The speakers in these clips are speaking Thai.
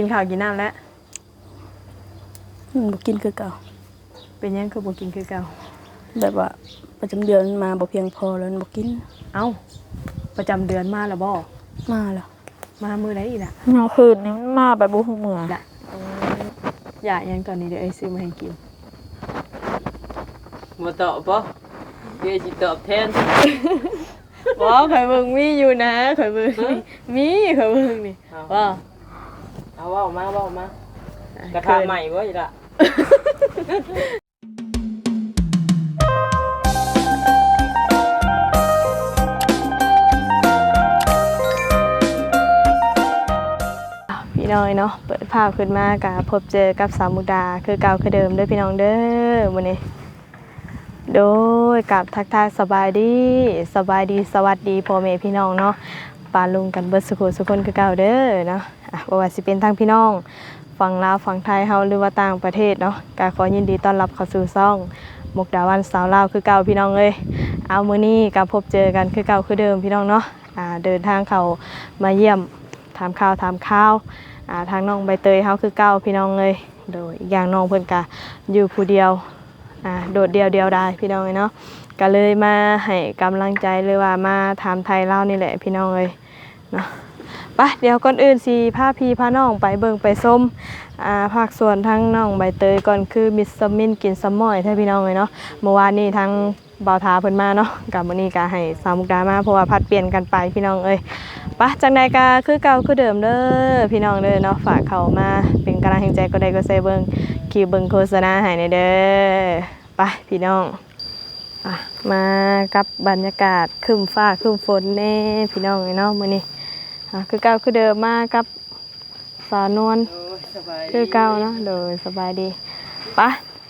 กินข้าวกินน้ำแล้วมันบ่กินคือเก่า เป็นหยังคือบ่กินคือเก่า แบบว่าประจำเดือนมาบ่เพียงพอแล้วมันบ่กินเอ้า ประจำเดือนมาแล้วบ่มาแล้วมามื้อใดอีกล่ะเมื่อคืนนี้มันมาแบบบ่ฮู้เมื่อล่ะอยากหยังตอนนี้เดี๋ยวไอ้ซื้อมาให้กิน มาตอบปะเดี๋ยวจิตอบแทนบ่ข่อยเบิ่งมีอยู่นะข่อยเบิ่งมีข่อยเบิ่งนี่เอาว่า เอาเว่ามาเว่ามาอ่กระทะใหม่เว้ยล่ะพี่น้อยเนาะเปิดภาพขึ้นมาก็พบเจอกับสาวมุกดาคือเก่าคือเดิมเด้อพี่น้องเด้อมื้อนี้ โดยกับทักทายสบายดีสบายดีสวัสดีพ่อแม่พี่น้องเนาะ ปาลุงกันเบิดสุขสุคนคือเก่าเด้อเนาะอะบ่ว่าสิเป็นทางพี่น้องฝั่งลาวฝั่งไทยเฮาหรือว่าต่างประเทศเนาะก็ขอยินดีต้อนรับเข้าสู่ช่องมกดาวันสาวลาวคือเก่าพี่น้องเอ้ยเอามื้อนี้ก็พบเจอกันคือเก่าคือเดิมพี่น้องเนาะอ่าเดินทางเข้ามาเยี่ยมถามข่าวถามข่าวอ่าทางน้องใบเตยเฮาคือเก่าพี่น้องเอ้ยโดยอีกอย่างน้องเพิ่นก็อยู่ผู้เดียวอ่าโดดเดียวเดียวได้พี่น้องเอ้ยเนาะก็เลยมาให้กำลังใจเลยว่ามาถามไทยเล่านี่แหละพี่น้องเอ้ย เนาะไปเดี๋ยวก่อนอื่นสิพาพี่พาน้องไปเบิงไปส้มอ่าภาคส่วนทั้งน้องใบเตยก่อนคือมิสซมินกินซัมอยแท้พี่น้องเอ้ยเนาะเมื่อวานนี้ทั้งบ่าวทาเพิ่นมาเนาะกับมื้อนี้ก็ให้สาวมุกดามาเพราะว่าพัดเปลี่ยนกันไปพี่น้องเอ้ยปะจังใดก็คือเก่าคือเดิมเด้อพี่น้องเด้อเนาะฝากเขามาเป็นกำลังใจก็ได้ก็ใส่เบิ่งคีเบิ่งโฆษณาให้ในเด้อไปพี่น้องอะมากับบรรยากาศคึมฟ้าคึมฝนแน่พี่น้องเนาะมื้อนี้ อะคือเก่าคือเดิมมากับสาวนวลโอ้ยสบายดีคือเก่าเนาะโดยสบายดีไป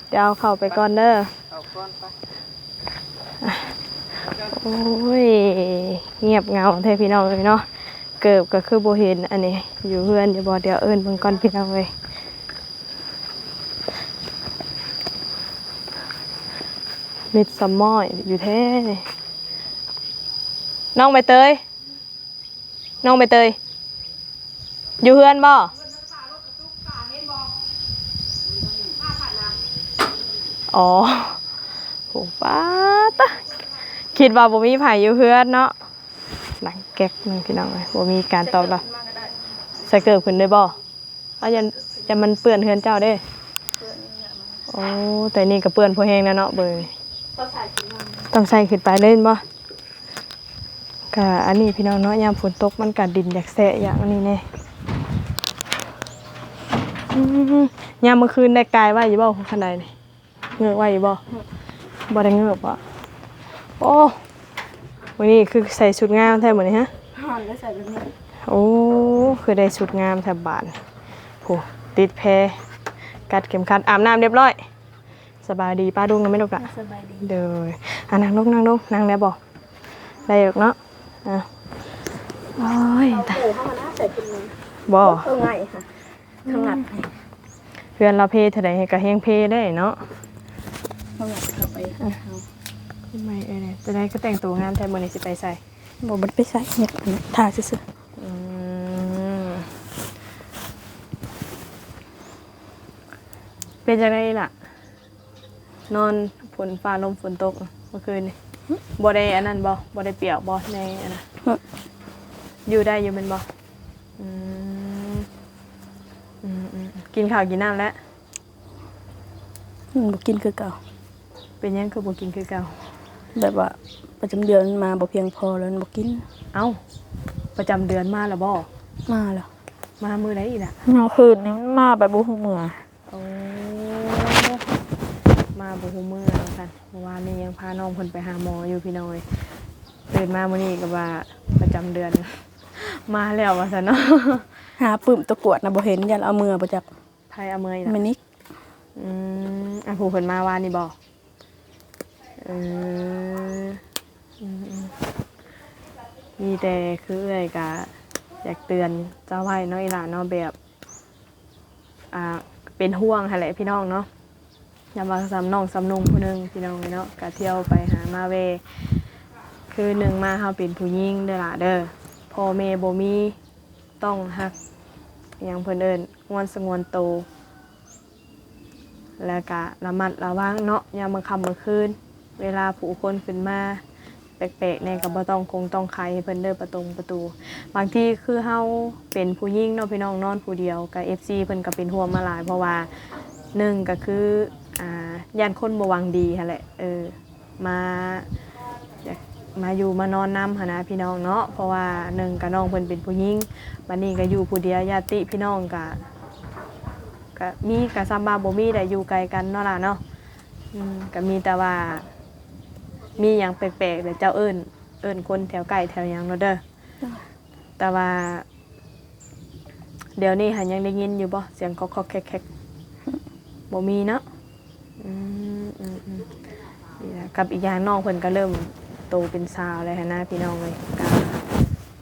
เดี๋ยวเอาเข้าไปก่อนเด้อเอาก้อนไปโอ้ยเงียบเหงาแท้พี่น้องเลยเนาะเกิบก็คือบ่เห็นอันนี้ อยู่เฮือนอย่าบ่เดี๋ยวเอิ้นเบิ่งก่อนพี่น้องเลยมิดสมอยอยู่แท้นี่น้องใบเตย น้องใบเตย อยู่เฮือนบ่อ๋อโหป้าตะคิดว่าบ่มีไผอยู่เฮือนเนาะหลังแก๊กนึงพี่น้องเลยบ่มีการตอบรับใส่เกิบขึ้นได้บ่เอายันยันมันเปื้อนเฮือนเจ้าเด้โอ้แต่นี่ก็เปื้อนพอแห้งแล้วเนาะเบยต้องใส่ขึ้นไปเล่นบ่ ก็อันนี้พี่น้องเนาะยามฝนตกมันกัดดินอยากแสะอย่างอันนี้แน่อืมยามเมื่อคืนได้กายไว้อยู่บ่ขนาดนี้เงือกไว้อยู่บ่บ่ได้เงือกบ่โอ้วันนี้คือใส่ชุดงามแท้หมดนี่ฮะห่อนแล้วใส่แบบนี้โอ้คือได้ชุดงามแถบบานโหติดแพรกัดเข็มขัดอาบน้ำเรียบร้อย สบายดีป้าดุงนะไม่ลูกละสบายดีเด้ออะนั่งลงนั่งลงนั่งได้บอกได้หรอกเนาะ อะโอ้ยตายโอ้เข้ามาหน้าใส่เป็นนี้บ่เท่าไงค่ะทางงัดเพื่อนเราเพเท่าใดให้กระเฮงเพได้เนาะทางงัดเข้าไปเอาทำไมเอ้ยจะได้ก็แต่งตัวงามแทนมื้อนี้สิไปใส่บ่บ่ได้ไปใส่เนี่ยอันนี้ทาซื่ออืมเป็นจังไดล่ะ นอนฝนฟ้าลมฝนตกเมื่อคืนนี่ บ่ได้อันนั้นบ่บ่ได้เปียกบ่ในอันนั้นอยู่ได้อยู่แมันบ่อืมอืมอืมกินข้าวกินน้ำแล้วๆมันบ่กินคือเก่า เป็นหยังคือบ่กินคือเก่า แบบว่าประจำเดือนมาบ่เพียงพอแล้วมันบ่กินเอ้า ประจำเดือนมาแล้วบ่มาแล้วมามื้อใดอีกล่ะ เมื่อคืนนี้มันมาแบบบ่ฮู้เมื่อโอ้ มาบ่ฮู้มื้อแล้วกันเมื่อวานนี้ยังพาน้องเพิ่นไปหาหมออยู่พี่น้อยตื่นมามื้อนี้ก็ว่าประจำเดือน มาแล้วว่าซั่นเนาะหาปึ้มตะกรวดน่ะบ่เห็นยันเอามือบ่จับไผเอาเมยล่ะมันนิกอืมอะผู้เพิ่นมาวานนี่บ่เอออืมอืมมีแต่คือเอ้อยก็อยากเตือนเจ้าไว้เนาะอีหล่าเนาะแบบ อ่าเป็นห่วงหั่นแหละพี่น้องเนาะ ยามว่าสำน้องสำนุงผู้หนึงพี่น้องเนาะก็เที่ยวไปหามาเว คือหนึ่งมาเฮาเป็นผู้หญิงเด้อล่ะเด้อพ่อแม่บ่มีต้องฮักอหยังเพิ่นเอิ้นงวนสงวนโตวแล้วก็ระมัดระวังเนาะยามมื้อค่ำมื้อคืน เวลาผู้คนขึ้นมาแปลกๆในก็บ่ต้องคงต้องให้เพิ่นเด้อประตงประตู บางทีคือเฮาเป็นผู้หญิงเนาะพี่น้องนอนผู้เดียวกับ FC เพิ่นก็เป็นห่วงมาหลายเพราะว่าหนึ่งก็คือ อ่าย่านคนบ่หวังดีหั่นแหละเออมาอยากมาอยู่มานอนนำหั่นนะพี่น้องเนาะเพราะว่าหนึ่งก็น้องเพิ่นเป็นผู้หญิงบัดนี้ก็อยู่ผู้เดียวญาติพี่น้องก็ก็มีก็ซ้ำบาบ่มีได้อยู่ไกลกันเนาะล่ะเนาะอืมก็มีแต่ว่า มีหยังแปลกๆเดี๋ยวเจ้าเอิ้นเอิ้นคนแถวไกลแถวหยังเนาะเด้อแต่ว่า เดี๋ยวนี้หันยังได้ยินอยู่บ่เสียงคอกๆแคกๆบ่มีเนาะ อืมอืมอืมนี่แหละกับอีกอย่างน้องเพิ่นก็เริ่มโตเป็นสาวแล้วหั้นนะพี่น้องเลยก็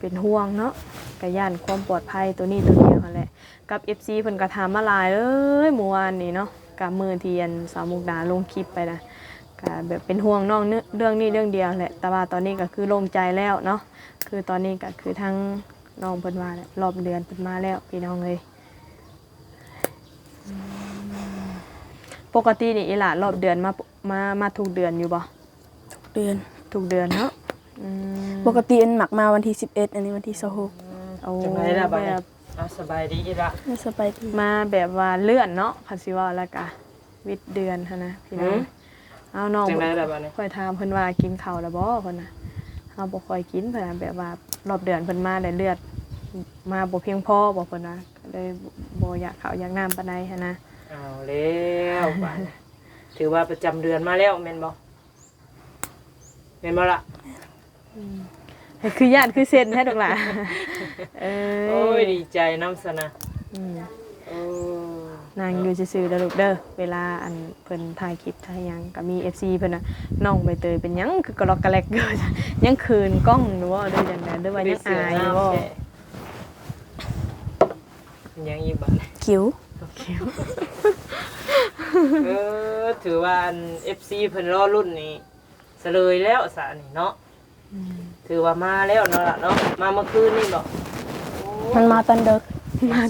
เป็นห่วงเนาะก็ย่านความปลอดภัยตัวนี้ตัวเดียวหั่นแหละกับ FC เพิ่นก็ถามมาหลายเลยเมื่อวานนี้เนาะกับมือเทียนสาวมุกดาลงคลิปไปนะก็แบบเป็นห่วงน้องเนื้อเรื่องนี้เรื่องเดียวแหละ แต่ว่าตอนนี้ก็คือโลงใจแล้วเนาะคือตอนนี้ก็คือทั้งน้องเพิ่นมาแล้วรอบเดือนเพิ่นมาแล้วพี่น้องเลยอืม ปกตินี่อีหล่ารอบเดือนมามามาทุกเดือนอยู่บ่เดือนทุกเดือนเนาะอืมปกติอันหมักมาวันที่ 11 อันนี้วันที่26โอ้จังไรล่ะบัดแบนี้บเอาสบายดีละไม่สบายดีมาแบบว่าเลื่อนเนาะคันสิว่าแล้วก็วิทย์เดือนหั้นนะพี่น้องเอาน้อง จังไรล่ะบัดนี้ค่อยถามเพิ่นว่ากินข้าวแล้วบ่เพิ่นน่ะเฮาบ่ค่อยกินเพิ่นน่ะแบบว่ารอบเดือนเพิ่นมาได้เลือด มาบ่เพียงพอบ่เพิ่นว่าก็เลยบ่อยากข้าวอยากน้ำปานใดหันนะ เอาแล้วบัดนี้ถือว่าประจำเดือนมาแล้วแม่นบ่แม่นบ่ล่ะให้คือญาติคือเซ็นแท้ดอกล่ะเอโอ้อยดีใจน้ำสนะอืมโอ้นางอยู่ซื่อๆเด้อลูกเด้อเวลาอันเพิ่นถ่ายคลิปถ่ายหยังก็มี FC เพิ่นน่ะน้องใบเตยเป็นหยังคือกะลอกกะแลกอยู่ยังคืนกล้องหรือว่าด้วยจังได๋หรือว่ายังอายอยู่บ่ยังอีกบัดนี้คิ้ว เออถือว่าอัน FC เพิ่นรอรุ่นนี้เสลยแล้วสะนี่เนาะถือว่ามาแล้วเนาะล่ะเนาะมาเมื่อคืนนี่บ่มันมาตอนเด็ก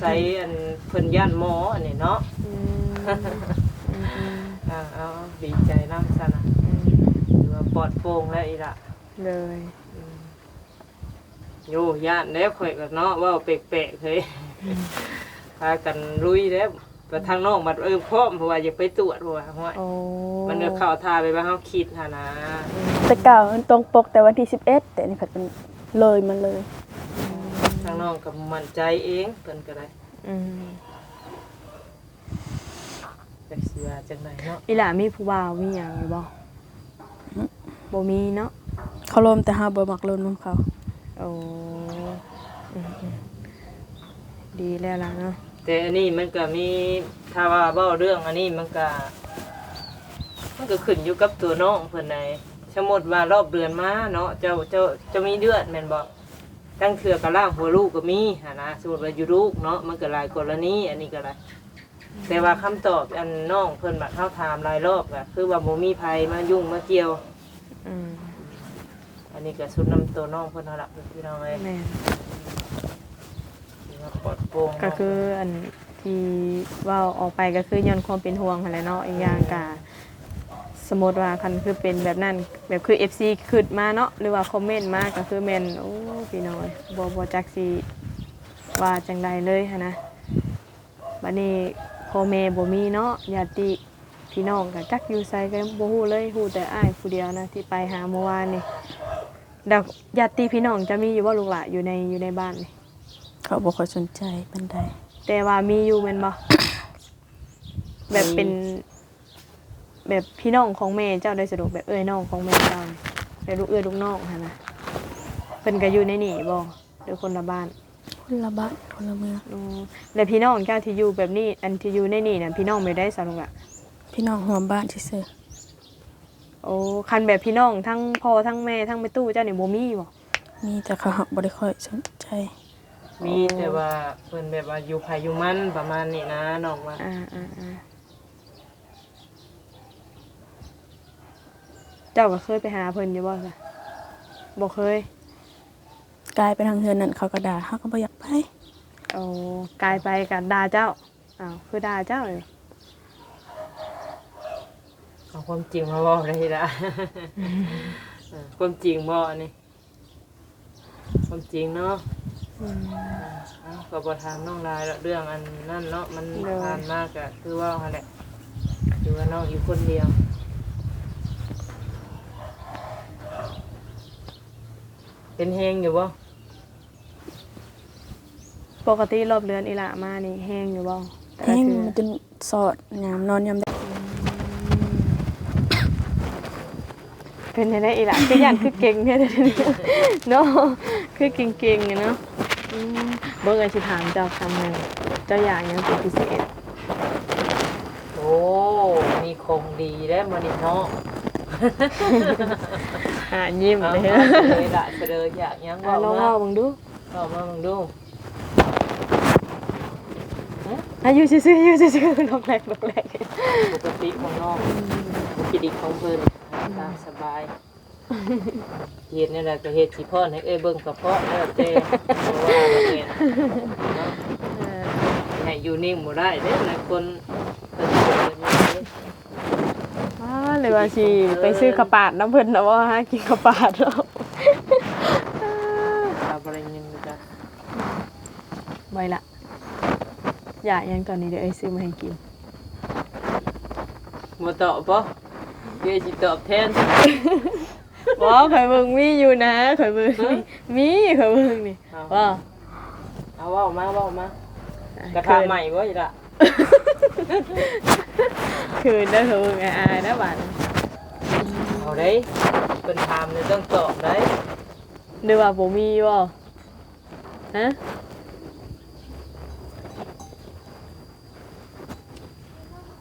ใส่อันเพิ่นย่านหมออันนี้เนาะอืมอืมอ่าเอาดีใจน้ำซะนะอืมถือว่าปลอดโปร่งแล้วอีละเลยโยย่านแล้วข่อยกับเนาะเว่าเปลกๆเฮ้ยพากันลุยแล้ว ไปทางนอกบัดเออพร้อมเพราะว่าอยากไปตรวจเพราะว่าห้วยโอ้มันก็เข้าท่าไปว่าเฮาคิดหั่นนะแต่เก่ามันตรงปกแต่วันที่ 11 แต่นี่ผัดมันเลยมันเลย ทางน้องก็มั่นใจเองเพิ่นก็ได้อืมจักสิว่าจังไดเนาะอีหล่ามีผู้บ่าวมีหยังอยู่บ่บ่มีเนาะเขาลมแต่หาบ่มักลมนํเขา โอ้อืมอืมดีแล้วล่ะเนาะ แต่อันนี้มันก็มีถ้าว่าเว้าเรื่องอันนี้มันก็มันก็ขึ้นอยู่กับตัวน้องเพิ่นใดสมมุติว่ารอบเดือนมาเนาะเจ้าเจ้าจะมีเดือนแม่นบ่ตั้งเถื่อกระล่างหัวลูกก็มีหนนะสมมติว่าอยู่ลูกเนาะมันก็หลายกรณีอันนี้ก็หลายแต่ว่าคำตอบอันน้องเพิ่นบัดเข้าถามหลายรอบก็คือว่าบ่มีภัยมายุ่งมาเกี่ยว อืมอันนี้ก็สุดน้ำตัวน้องเพิ่นเอาละพี่น้องเอ้ย แม่นถือว่า ปลอดโปร่งก็คืออันที่เว่าออกไปก็คือย้อนความเป็นห่วงอะไรเนาะอีกอย่างกะสมมติว่าคันคือเป็นแบบนั้นแบบคือ FC ขึ้นมาเนาะหรือว่าคอมเมนต์มาก็คือแม่นโอ้พี่น้อยบ่บ่จักสิว่าจังใดเลยหันนะบัดนี้พ่อแม่บ่มีเนาะญาติพี่น้องก็จักอยู่ไสก็บ่ฮู้เลยฮู้แต่อ้ายผู้เดียวนะที่ไปหาเมื่อวานนี่ดอกญาติพี่น้องจะมีอยู่บ่ลูกหลานอยู่ในอยู่ในบ้านนี่ เขาบ่ค่อยสนใจปานใดแต่ว่ามีอยู่แม่นบ่ แบบเป็น แบบพี่น้องของแม่เจ้าได้สะดวกแบบเอ้ยน้องของแม่เจ้านี่แบบลูกเอ้ยลูกน้องหั่นนะเพิ่นก็อยู่ในนี่บ่หรือคนละบ้านคนละบ้านคนละเมืองอือแล้วพี่น้องเจ้าที่อยู่แบบนี้ อันที่อยู่ในนี่น่ะพี่น้องไม่ได้สะดวกอะพี่น้องหัวบ้านซื่อโอ้คันแบบพี่น้องทั้งพ่อทั้งแม่ทั้งแม่ตู้เจ้านี่บ่มีบ่ๆมีแต่เขาบ่ได้ค่อยสนใจ มีแต่ว่าเพิ่นแบบว่าอยู่ภัยอยู่มันประมาณนี้นะน้องว่าอ่าอ่าอ่าเจ้าก็เคยไปหาเพิ่นอยู่บ่ซะบ่เคยกลายไปทางเฮือนนั่นเขาก็ด่าเฮาก็บ่อยากไปโอ้กลายไปกันด่าเจ้าอ้าวคือด่าเจ้าเลยเอาความจริงมาบอกได้ละเออความจริงบอกนี่ความจริงเนาะ อืมอ้าวก็บอถามน้องลายแล้วเรื่องอันนั่นเนาะมันเนอะ ผ่านมากอะคือว่าหั่นแหละคือว่าน้องอยู่คนเดียวเป็นแหงอยู่บ่ปกติรอบเดือนอีหละมานี่แห้งอยู่บ่แต่ละแห้งเทื่อมันจนสอดยามนอนยามใดเป็นได้อีหละคือยันคือเก่งเนี่ยเดี๋ยวนี้เนาะคือเก่งๆอะเนาะ อืมเบิ่งอาสิถามเจ้าคำหนึงเจ้าอยากหยังเป็นพิเศษ โอ้ มีคงดีได้มานี่เนาะอะยิ้มเอาเลยเอานะเลยละเสดออยากหยังอะบอกลองมาเล่าบังดูบอกมามึงดูอายุซื่อๆอยู่ซื่อๆลอกแรกลอกแรกปกติของน้องกิดิกของเพิ่นตามสบาย เฮ็ดนี่แหละก็เฮ็ดสิพ่อให้เอ้ยเบิ่งกับพ่อแล้วแต่เพราะว่าบ่เป็นเนาะเออให้อยู่นิ่งบ่ได้เด้หลายคนเพิ่นสิเดินอยู่เด้ว้าเลยว่าสิไปซื้อข้าวปาดน้ำเพิ่นนะว่าหากินข้าวปาดแล้วตาบ่ได้ยินเลยจ้ะไว้ละอยากหยังตอนนี้เดี๋ยวไอ้ซื้อมาให้กิน บ่ตอบบ่เดี๋ยวสิตอบแทน ว้าข่อยเบิ่งมีอยู่นะข่อยเบิ่งมีข่อยเบิ่งนี่เอาว้าเอาเว้ามาเว้ามา กระทะใหม่บ่อีล่ะคืนได้อข่อยเบิ่งอายๆนะบาดนี้เอาเด้เพิ่นถามเลยต้องตอบได้หรือว่าบ่มีบ่ฮะ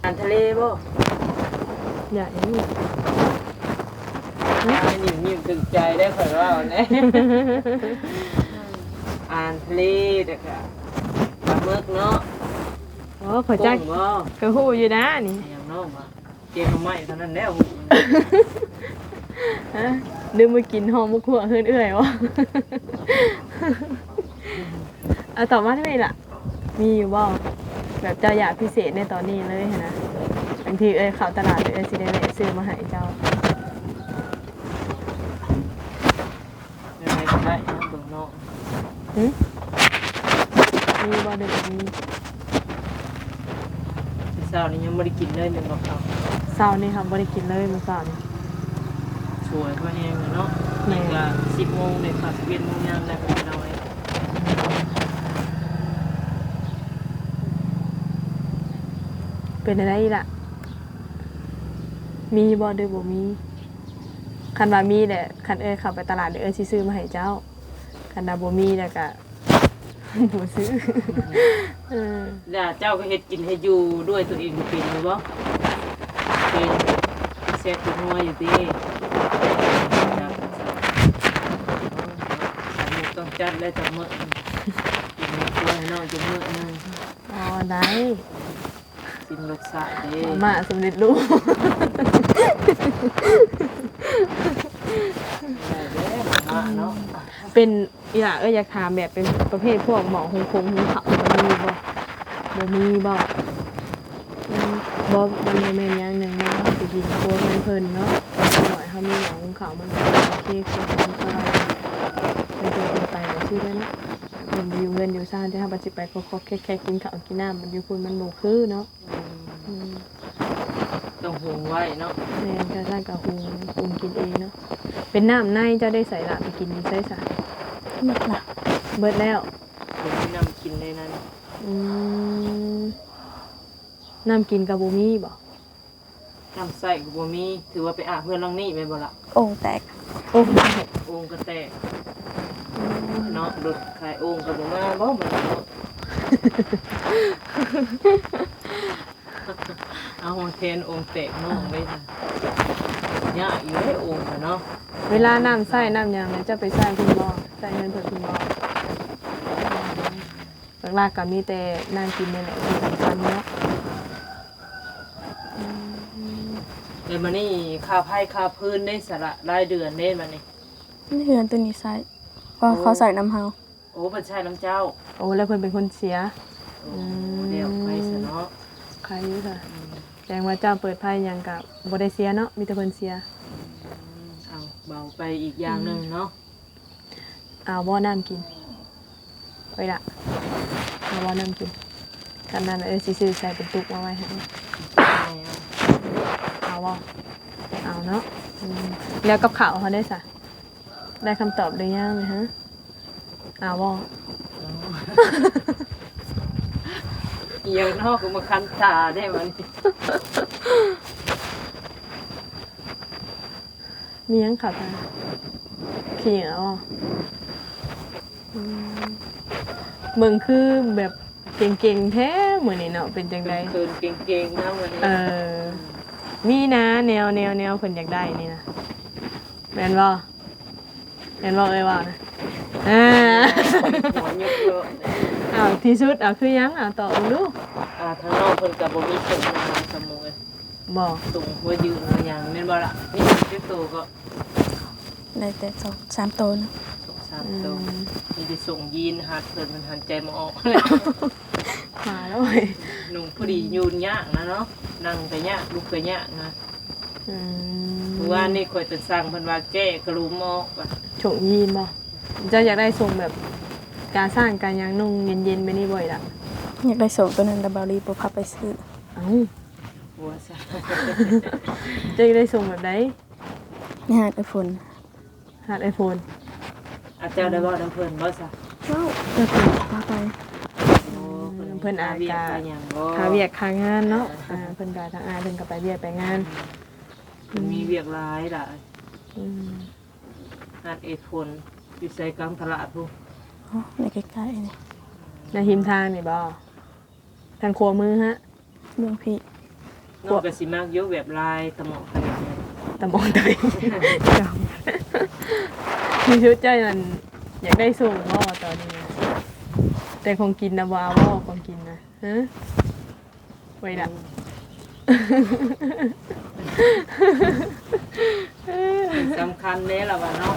อาหารทะเลบ่ อยากอย่าง นี้อันนี้ยิ้มถึงใจได้ข่อยว่าแน่อ่านทะเลเด็กอะปลาหมึกเนาะโอ้ข่อยจักกุ้งบ่ก็ฮู้อยู่นะนี่อย่างน้องอะเกมทำไมเท่านั้นแล้วฮะลืมมากินหอมมุกหัวเฮือนเอื่อยวะเอาตอบมาทำไมล่ะ มีอยู่บ่แบบเจ้าอยากพิเศษในตอนนี้เลยหั้นนะบางทีเอ้ยเข้าตลาดเอ้ยสิได้แวะซื้อมาให้เจ้า ยังไงก็ได้นะเบิ่งน้อง หึมีบ่เด็กมี เช้านี้ยังไม่ได้กินเลยเป็นบอกเขาเศร้านี่ค่ะบ่ได้กินเลยมื้อเช้านี่ สวยเพราะแห้งเลยเนาะแม่ นี่ก็สิบโมงเลยค่ะสิบเอ็ดโมงยังได้ไปเอาไว้เป็นอะไรอีกล่ะ มีบ่เด้อบ่มีคันว่ามีแหละคันเอ้ยเข้าไปตลาดเดี๋ยวเอ้ยสิซื้อมาให้เจ้าคันว่าบ่มีแล้วก็ บ่ซื้อเออแล้วเจ้าก็เฮ็ดกินให้อยู่ด้วยตัวเองเป็นหรือบ่เป็นแซ่บตัวนัวอยู่ดีจับสามมุกต้องจัดแล้วจะเมื่อกินในครัวให้น้องจะเมื่อหนึงอ๋อได้กินรสชาติดีมาม่าสำเร็จรูปได้เด้อมาเนาะเป็นอีหล่ะเอ้ยอยากถามแบบเป็นประเภทพวกหมอหงคงหงเขา บ่มีบ่บ่มีบ่อืมบ่มันบ่แม่นอย่างหนึงนะสิกินโคตรมันเพิ่นเนาะหน่อยเขามีหมอหงเขามันก็โอเคคือมันก็เป็นตัวเป็นไปแบบชื่อด้วยเนาะมันอยู่เงินอยู่ซ่านที่ทำบัญชีไปก็แค่แค่กินข้าวกินน้ำมันอยู่คุณมันบ่คือเนาะอืมอืมต้องหุงไว้เนาะแม่นก็สร้างกับหุงหุงกินเองเนาะเป็นน้ำในเจ้าได้ใส่ละไปกินใส่สาหมดละเบิดแล้วผมที่นำ กินในนั้นอืมน้ำกินกับบูมี่บ่น้ำใส่กับบัวมี ถือว่าไปอาบเพื่อนลังนี่ไปบ่ละโอ่งแตกโอ้โองก็แตกเนาะรถขายโองกับบัวมาบ่มันเนาะ เอาของเทนโองแตกน้องไปค่ะยากอยู่ให้โองอะเนาะ เวลาน้ำใส่น้ำหยังเนี่ยจะไปใส่คุณบ่ใส่เงินเพิ่นคุณบ่ หลักๆก็มีแต่น้ำกินนี่แหละที่สำคัญเนาะเดี๋ยวมานี่ค่าไผ่ค่าพื้นได้สละรายเดือนเด้มานี่นี่เฮือนตัวนี้ใส่เพราะเขาใส่น้ำเฮาโอ้บัญชาน้ำเจ้าโอ้แล้วเพิ่นเป็นคนเสีย โอ้เดี๋ยวไปซะเนาะใครอยู่ค่ะอืมแสดงว่าเจ้าเปิดไพ่หยังกับบ่ได้เสียเนาะมีแต่เพิ่นเสียเอาเบาไปอีกอย่างหนึงเนาะเอาบ่อน้ำกินไว้ละ เอาบ่อน้ำกินกันนั้นเออสิซื้อใส่เป็นตุกมาไว้ให้เอาเอาบ่เอาเนาะอืมแล้วกับข้าวเขาได้ซะได้คำตอบหรือยังไหมฮะเอาบ่เอียงนอกก็มาคันตาได้มันมีหยังขับตาขี้เหรออืม มึงคือแบบเก่งๆแท้เหมือนนี่เนาะเป็นจังไดคืนเก่งๆนะวันนี้เออมีนะแนวแนวแนวเพิ่นอยากได้นี่นะแม่นบ่แม่นบ่เอ้ยว่านะอ่าหัวยกเยอะเอาที่สุดเอาคือหยังเอาตอบดูอ่าทางนอกเพิ่นก็บ่มีส่งมาสมุยบ่ส่งหัวยืนหัวหยังแม่นบ่ล่ะนี่คือตัวก็ได้แต่สองสามโตนะส่งสามอื ตัวมมีแต่ส่งยีนหัดเพิ่นมันหันใจมาออกมาแล้วเว้ยนุ่งพอดียืนยากนะเนาะนั่งก็ยากลุกก็ยากนะอืมเมื่อวานนี่ข่อยจะสั่งเพิ่นว่าแก้กระลุมออกว่าโฉงยีนบ่เจ้าอยากได้ทรงแบบ การสร้างการหยังนุ่งเย็นๆไปนี่บ่อยล่ะอยากได้ส่งตัวนั้นแต่บารีบ่พับไปซื้อเอ้าหัวซะเจ้าอยากได้ทรงแบบใดนี่หาไอโฟน หัดไอโฟน อาจารย์ได้บ่นํเพิ่นบ่ซะว้าวจะถูกพาไป โอ้เพิ่นอาจเวียจะกไปหยังบ่หาเวียกหางานเนาะอ่าเพิ่นก็ทางอายเพิ่นก็ไปเวียกไปงานเพิ่นมีเวียกหลายล่ะอืมหัดเอดฝนอยู่ใส่กลางตลาดพุ่นอ๋อในใกล้ๆนี่ในหิมทางนี่บ่ทางครัวมือฮะ เมืองพี่นอกก็สิมากอยู่แบบลายตะหมอกขนาดนี้ตะมองตะเบงจำ มีชุดใจมันอยากได้ส่งบ่ตอนนี้นะแต่คงกินนะบ่เอาบ่คงกินนะฮะไว้ละสำคัญแน่ล่ะว่าเนาะ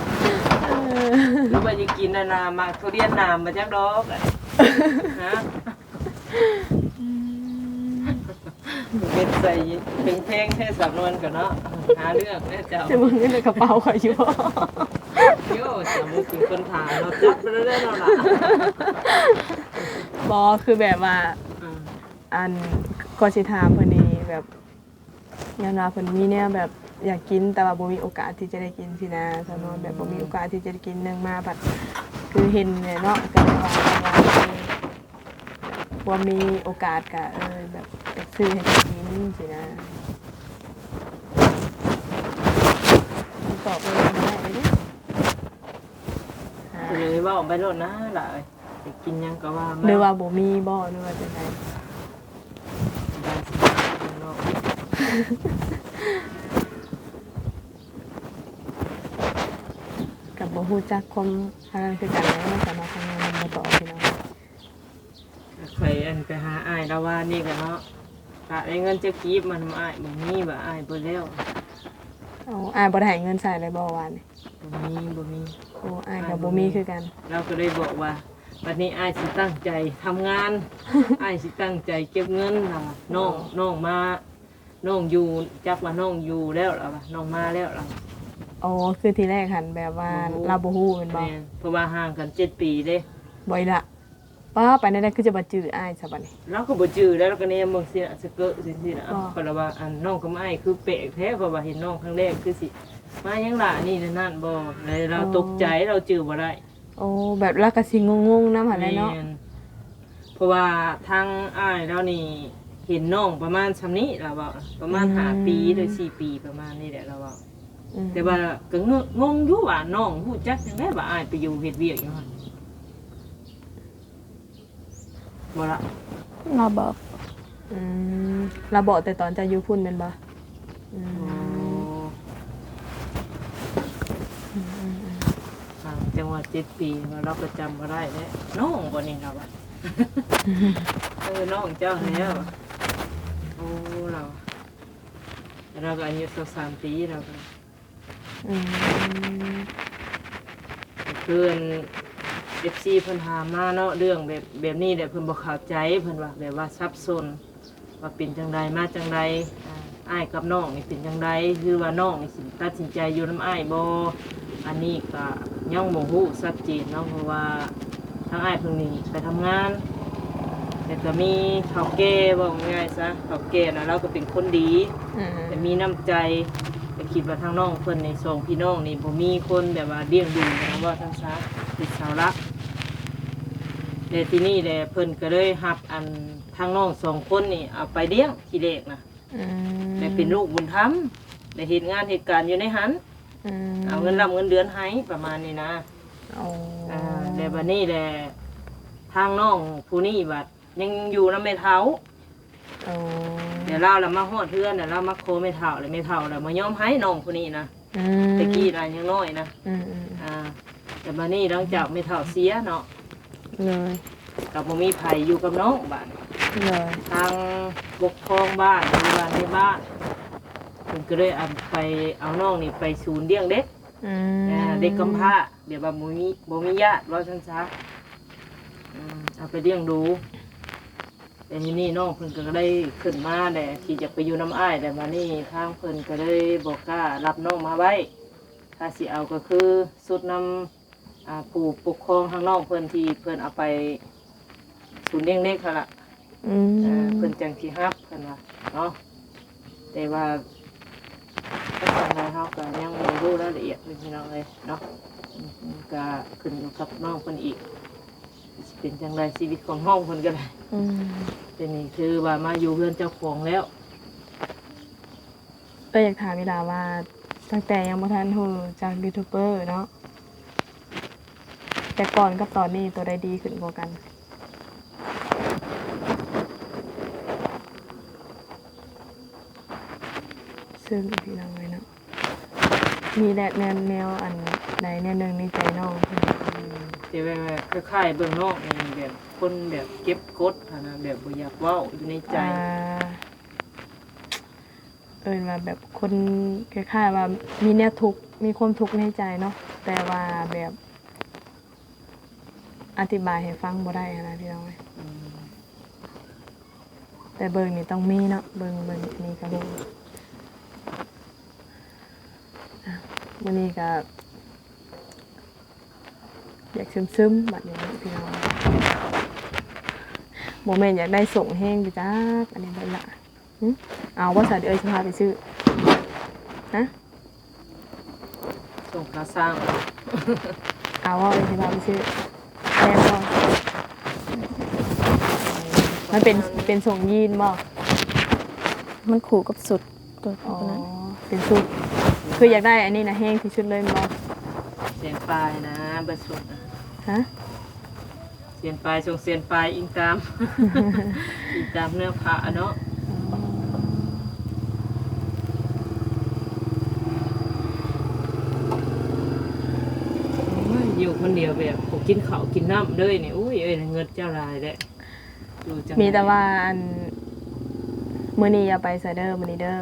แล้ว่าจะกินนานามาทุเรียนนามมาจักดอกอะฮะ เป็นใส่เพลงๆแค่สำนวนก่อนเนาะหาเรื่องแน่เจ้าจะมึงนี่ในกระเป๋าข่อยอยู่บ่โย่สามุกเป็นคนถามเราจับไปเรื่อยๆเราล่ะบ่คือแบบว่าอืมอันก็สิถามเพิ่นนี่แบบยามนาเพิ่นมีแนวแบบอยากกินแต่ว่าบ่มีโอกาสที่จะได้กินสินะสำนวนแบบบ่มีโอกาสที่จะได้กินหนึงมาบัดคือเห็นเนี่ยเนาะก็เลยว่า ว่าเออว่ามีโอกาสก็เออแบบอยากซื้อให้กินสินะตอบเลยบ่ได้เลยเด้อ่าเลยว่าออกไปโลดนะล่ะเอ้ยไปกินหยังก็ว่ามาหรือว่าบ่มีบ่หรือว่าจังไดได้สิข้างนอกกับบ่ฮู้จักความอะไรคือกันแล้วมันสามารถทำงานมาต่อพี่น้อง ข่อยอันไปหาอ้ายแล้วว่านี่ก็เนาะกะได้เงินจะกีบมันอ้ายบ่มีบ่อ้ายบ่แล้วเอาอ้ายบ่ได้ให้เงินใส่เลยบ่วานนี่บ่มีบ่มี โอ้อ้ายก็บ่มีคือกัน เราก็เลยบอกว่าวันนี้อ้ายสิตั้งใจทำงาน อ้ายสิตั้งใจเก็บเงินล่ะว่าน้องน้องมาน้องอยู่จักว่าน้องอยู่แล้วล่ะว่าน้องมาแล้วล่ะ โอ้คือทีแรกหันแบบว่าบ่ฮู้ เราบ่ฮู้แม่นบ่แม่นเพราะว่าห่างกันเจ็ดปีเด้ บ่อีละ ป้าไปนั่นได้คือจะบ่จื้ออ้ายซะบัดนี้ เราก็บ่จื้อแล้วเราก็เนี่ยมึงสิน่ะสะเกอะสิสิน่ะอ๋อ เพราะว่าอันน้องก็มาอ้ายคือเปะแท้เพราะว่าเห็นน้องครั้งแรกคือสิ มายังล่ะนี่นั่นบ่เลยเราตกใจเราจื้อบ่ได้ โอ้แบบเราก็สิงงๆนำหั่นแหละเนาะ แม่นเพราะว่าทางอ้ายเรานี่เห็นน้องประมาณชำนี้เราว่าประมาณห้าปีหรือสี่ปีประมาณนี้แหละเราว่าอืมแต่ว่าก็งงงอยู่ว่าน้องฮู้จักจังได๋ว่าอ้ายไปอยู่เฮ็ดเวียกอยู่หั่น บ่ละเราบอกอืมเราบอกแต่ตอนจะอยู่พุ่นแม่นบ่อืมห่างจังหวัดเจ็ดปีว่าเราก็จำบ่ได้แล้วน้องบ่นี่เราว่าเออน้องเจ้าแล้วโอ้เราเราก็อายุสักสามปีเราก็อืม เพื่อน เอฟซีเพิ่นถามมาเนาะเรื่องแบบแบบนี้แหละเพิ่นบ่เข้าใจเพิ่นว่าแบบว่าซับซ้อนว่าเป็นจังใดมาจังใดอ่าอ้ายกับน้องนี่เป็นจังใดคือว่าน้องนี่สิตัดสินใจอยู่นํอ้ายบ่อันนี้ก็ยังบ่ฮู้ชัดเจนเนาะเพราะว่าทางอ้ายเพิ่นนี่ไปทำงาน แต่ก็มีเฒ่าแก่บอกง่ายๆซะเฒ่าแก่น่ะเราก็เป็นคนดี อืมแต่มีน้ำใจแต่คิดว่าทางน้องเพิ่นในสองพี่น้องนี่บ่มีคนแบบว่าเลี้ยงดูนะว่าทั้งซะเป็นสาวรัก แต่ที่นี่แหละเพิ่นก็เลยรับอันทางน้องสองคนนี่เอาไปเลี้ยงทีแรกนะอืมแต่เป็นลูกบุญธรรมได้เฮ็ดงานเหตุการณ์อยู่ในหันอืมเอาเงินรับเงินเดือนให้ประมาณนี้นะโอ้อ่าแต่บัดนี้แหละทางน้องผู้นี้บัดยังอยู่นำแม่เฒ่าโอ้เดี๋ยวเราละมาฮอดเพื่อนเดี๋ยวเรามาโคแม่เฒ่าเลยแม่เฒ่าแล้วมายอมให้น้องผู้นี้นะอืมตะกี้น่ะยังน้อยนะอืมอืมอ่าแต่มานี่หลังจากไม่เท่าเสียเนาะ เลยกับบ่มีไผอยู่กับน้องบ้านเลยทางปกครองบ้านหรือว่าในบ้านเพิ่นก็เลยเอาไปเอาน้องนี่ไปศูนย์เลี้ยงเด็กอืมอ่าเด็กกำพร้าเดี๋ยวว่าบ่มีบ่มีญาติว่าซั่นซะอืมเอาไปเลี้ยงดูแต่ทีนี้น้องเพิ่นก็ได้ขึ้นมาแหละที่จะไปอยู่น้ำอ้ายแต่มานี่ทางเพิ่นก็เลยบอกกล้ารับน้องมาไว้ถ้าสิเอาก็คือสุดนำ อ่าผู้ปกครองทางนอกเพิ่นที่เพิ่นเอาไปศูนย์เลี้ยงเด็กเขาละอืมอ่าเพิ่นจังสิฮับเพิ่นว่าเนาะแต่ว่าก็ทางใดเฮาก็ยังบ่รู้รายละเอียดเลยพี่น้องเลยเนาะอืมก็ขึ้นอยู่กับน้องเพิ่นอีกสิเป็นจังไดชีวิตของน้องเพิ่นก็ได้ อืมแต่นี่คือว่ามาอยู่เพื่อนเจ้าของแล้วก็อยากถามเวลาว่าตั้งแต่ยังบ่ทันหูจากยูทูบเบอร์เนาะ แต่ก่อนกับตอนนี้ตัวใดดีขึ้นกว่ากันซึ่งพี่น้องเลยเนาะมีแดดแนวแนวอันใดแนวหนึ่งในใจน้องเพิ่นอืมแต่แบบคล้ายๆเบื้องนอกนี่แบบคนแบบเก็บกดหั้นนะแบบบ่อยากเว้าอยู่ในใจอ่าเอินว่าแบบคนคล้ายๆว่ามีแนวทุกข์มีความทุกข์ในใจเนาะแต่ว่าแบบ อธิบายให้ฟังบ่ได้หั้นนะพี่น้องเอ้ยอืมแต่เบิ่งนี่ต้องมีเนาะเบิ่งเบิ่งอันนี้ก็รู้อะวันนี้ก็อยากซึมๆแบบนี้พี่น้องโมเมนต์อยากได้ส่งแห้งไปจ้าอันนี้เบิ่งละหึเอาว่าสัตว์เอ้ยจะพาไปซื้อฮะส่งกาสร้างเอาว่าเอ้ยจะพาไปซื้อแพงบ่ มันเป็นเป็นส่งยีนบ่มันขู่กับสุดตัวอ๋อนั้นเป็นสุด คืออยากได้อันนี้นะแห้งที่สุดเลยมั้งเสียนปลายนะเบดสุดนะฮะเสียนปลายส่งเสียนปลายอิงตาม อิงตามเนื้อผ้าเนาะโอ้ยอยู่คนเดียวแบบผมกินข้าวกินน้ำเลยนี่อุ้ยเอ้ยเงินเจ้าลายแหละ อยู่จังมีแต่ว่าอันมื้อนี้อย่าไปไซเดอร์มื้อนี้เด้อ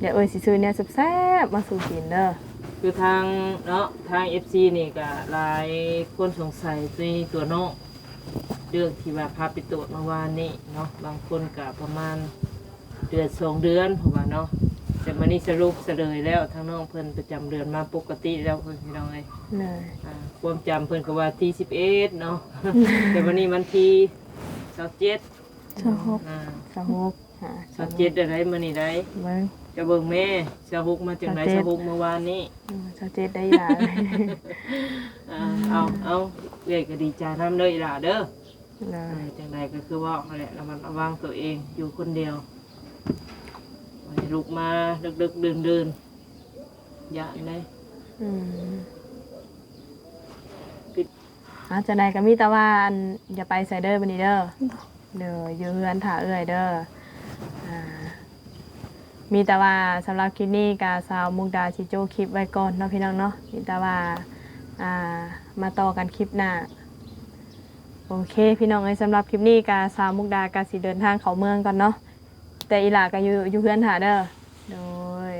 เดี๋ยวเอ้ยสิซื้อเนี่ยแซ่บๆมาสู่กินเด้อคือทางเนาะทาง FC นี่ก็หลายคนสงสัยในตัวน้องเรื่องที่ว่าพาไปตรวจเมื่อวานนี้เนาะบางคนก็ประมาณเดือนสองเดือนเพราะว่าเนาะ แต่มานี่สรุปเสลยแล้วทางน้องเพิ่นประจำเดือนมาปกติแล้วเพิ่นพี่น้องเอ้ยเลย อ่าความจำเพิ่นก็ว่าที่สิบเอ็ดเนาะ แต่วันนี้มันที่สเจ็ดชอบอ่าสะฮกหาสเจ็ดอะไรมื้อนี้ได้เบิ่งจะเบิ่งแม่สะฮกมาจากไหนสะเจ็ดสะฮกเมื่อวานนี้ อืมสะเจ็ดได้ยาอ่าเอาเอาเอ้ยก็ดีใจน้ำเลยล่ะเด้อเลอ่ายจังใดก็คือว่านั่นแหละระมันระวังตัวเองอยู่คนเดียวให้ ลุกมาดึกๆดื่นๆอย่เลยอืมอาจะไหนก็มีแต่ว่าอันอย่าไปไซเดอร์มื้อนี้เด้อเด้ออยู่เฮือนถ่าเอ้ยเด้ออ่ามีแต่ว่าสำหรับคลิปนี้กาสาวมุกดาชิโจคลิปไว้ก่อนเนาะพี่น้องเนาะมีแต่ว่าอ่ามาต่อกันคลิปหน้าโอเค พี่น้องเอ้ยสำหรับคลิปนี้กาสาวมุกดากาสิเดินทางเขาเมืองก่อนเนาะ แต่อีหลาก็อยู่อยู่เพื่อนหาเด้อโดย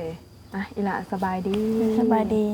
อะอีหลาสบายดี สบายดี